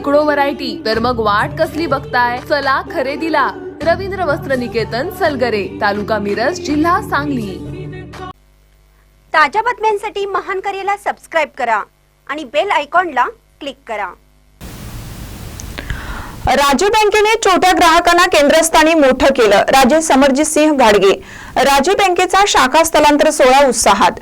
शेकडो व्हरायटी तर मग वाट कसली बघताय? चला खरेदीला. रवींद्र वस्त्र निकेतन सलगरे तालुका मिरज जिल्हा सांगली. ताज्या बातम्यांसाठी महान करेला सबस्क्राईब करा आणि बेल आयकॉनला क्लिक करा. राजीव बँकेने छोट्या ग्राहकांना केंद्रस्थानी मोठं केलं. राजे समरजित सिंह घाडगे राजीव बँकेचा शाखा स्थलांतर सोहळा उत्साहात.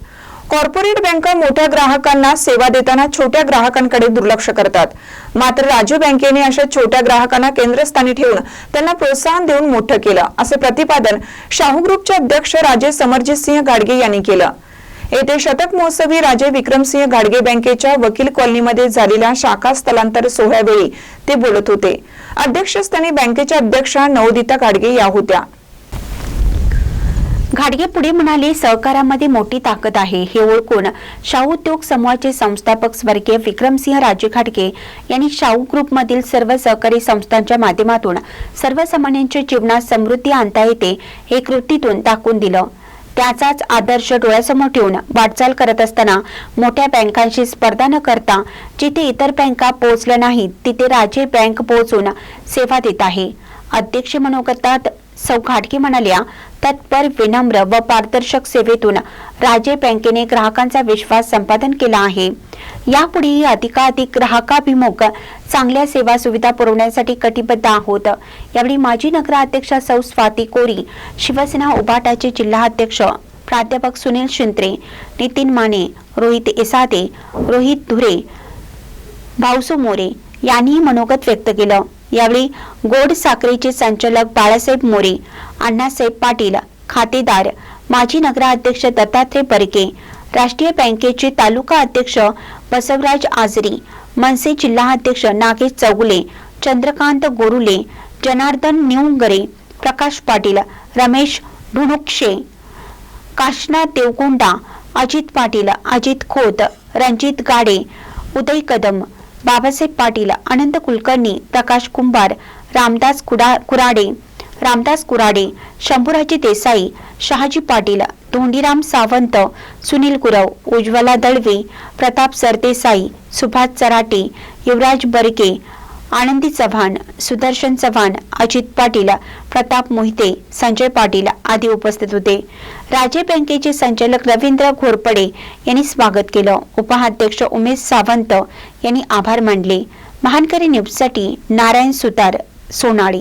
कॉर्पोरेट बँका मोठ्या ग्राहकांना सेवा देताना छोट्या ग्राहकांकडे दुर्लक्ष करतात. मात्र राजीव बँकेने अशा छोट्या ग्राहकांना केंद्रस्थानी ठेवून त्यांना प्रोत्साहन देऊन मोठं केलं असे प्रतिपादन शाहू ग्रुपचे अध्यक्ष राजे समरजित सिंह गाडगे यांनी केलं. येथे शतक महोत्सवी राजे विक्रमसिंह गाडगे बँकेच्या वकील कॉलनीमध्ये झालेल्या शाखा स्थलांतर सोहळ्यावेळी ते बोलत होते. अध्यक्षस्थानी बँकेच्या अध्यक्षा नवोदिता गाडगे या होत्या. घाडगे पुढे म्हणाले सहकारामध्ये मोठी ताकद आहे. हे ओळखून शाहू उद्योग समूहाचे संस्थापक स्वर्गीय विक्रमसिंह राजे घाटगे यांनी शाहू ग्रुपमधील सर्व सहकारी संस्थांच्या माध्यमातून सर्वसामान्यांच्या जीवनात समृद्धी आणता येते हे कृतीतून दाखवून दिलं. त्याचाच आदर्श डोळ्यासमोर ठेवून वाटचाल करत असताना मोठ्या बँकांशी स्पर्धा न करता जिथे इतर बँका पोहोचल्या नाहीत तिथे राजे बँक पोहोचून सेवा देत आहे. अध्यक्ष मनोगतात सौ घाटगे म्हणाल्या तत्पर विनम्र व पारदर्शक सेवेतून राजे बँकेने ग्राहकांचा विश्वास संपादन केला आहे. यापुढेही अधिकाधिक ग्राहकाभिमुख चांगल्या सेवा सुविधा पुरवण्यासाठी कटिबद्ध आहोत. यावेळी माजी नगराध्यक्षा सौ स्वाती कोरी शिवसेना उभाटाचे जिल्हा अध्यक्ष प्राध्यापक सुनील शिंत्रे नितीन माने रोहित एसादे रोहित धुरे भाऊसू मोरे यांनीही मनोगत व्यक्त केलं. यावेळी गोड साखरेचे संचालक बाळासाहेब मोरे अण्णासाहेब पाटील खातेदार माजी नगराध्यक्ष दत्तात्रय परके राष्ट्रीय बँकेचे तालुका अध्यक्ष बसवराज आजरी मनसे जिल्हा अध्यक्ष नागेश चौगुले चंद्रकांत गोरुले जनार्दन निवंगरे प्रकाश पाटील रमेश ढुणुक्षे काशना देवकोंडा अजित पाटील अजित खोत रणजित गाडे उदय कदम बाबासाहेब पाटील अनंत कुलकर्णी प्रकाश कुंभार रामदास कुडा कुराडे रामदास कुराडे शंभूराजी देसाई शहाजी पाटील धोंडीराम सावंत सुनील कुरव उज्ज्वला दळवे प्रताप सरदेसाई सुभाष चराटे युवराज बर्गे आनंदी चव्हाण सुदर्शन चव्हाण अजित पाटील प्रताप मोहिते संजय पाटील आदी उपस्थित होते. राजे बँकेचे संचालक रवींद्र घोरपडे यांनी स्वागत केलं. उपाध्यक्ष उमेश सावंत यांनी आभार मानले. महानकरी न्यूजसाठी नारायण सुतार सोनाळी.